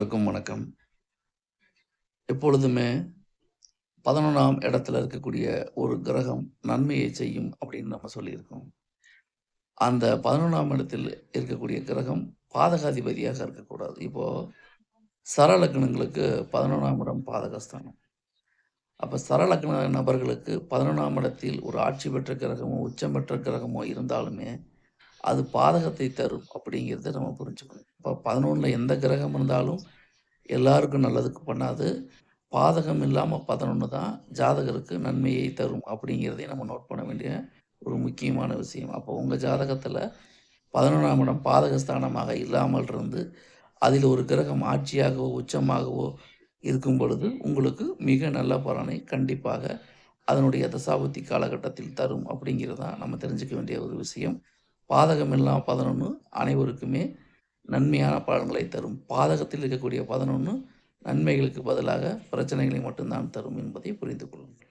அனைவருக்கும் வணக்கம். எப்பொழுதுமே பதினொன்றாம் இடத்துல இருக்கக்கூடிய ஒரு கிரகம் நன்மையை செய்யும் அப்படின்னு நம்ம சொல்லியிருக்கோம். அந்த பதினொன்றாம் இடத்தில் இருக்கக்கூடிய கிரகம் பாதகாதிபதியாக இருக்கக்கூடாது. இப்போ சரலக்கணங்களுக்கு பதினொன்றாம் இடம் பாதகஸ்தானம். அப்போ சரலக்கண நபர்களுக்கு பதினொன்றாம் இடத்தில் ஒரு ஆட்சி பெற்ற கிரகமோ உச்சம் பெற்ற கிரகமோ இருந்தாலுமே அது பாதகத்தை தரும் அப்படிங்கிறத நம்ம புரிஞ்சுக்கணும். இப்போ பதினொன்றில் எந்த கிரகம் இருந்தாலும் எல்லாருக்கும் நல்லதுக்கு பண்ணாது. பாதகம் இல்லாமல் பதினொன்று தான் ஜாதகருக்கு நன்மையை தரும் அப்படிங்கிறதையும் நம்ம நோட் பண்ண வேண்டிய ஒரு முக்கியமான விஷயம். அப்போ உங்கள் ஜாதகத்தில் பதினொன்றாம் இடம் பாதகஸ்தானமாக இல்லாமல் இருந்து அதில் ஒரு கிரகம் ஆட்சியாகவோ உச்சமாகவோ இருக்கும் பொழுது உங்களுக்கு மிக நல்ல பலனை கண்டிப்பாக அதனுடைய தசாபுத்தி காலகட்டத்தில் தரும் அப்படிங்கிறது தான் நம்ம தெரிஞ்சுக்க வேண்டிய ஒரு விஷயம். பாதகம் இல்லாமல் பதினொன்று அனைவருக்குமே நன்மையான பலன்களை தரும். பாதகத்தில் இருக்கக்கூடிய பதினொன்று நன்மைகளுக்கு பதிலாக பிரச்சனைகளை மட்டும்தான் தரும் என்பதை புரிந்து கொள்ளுங்கள்.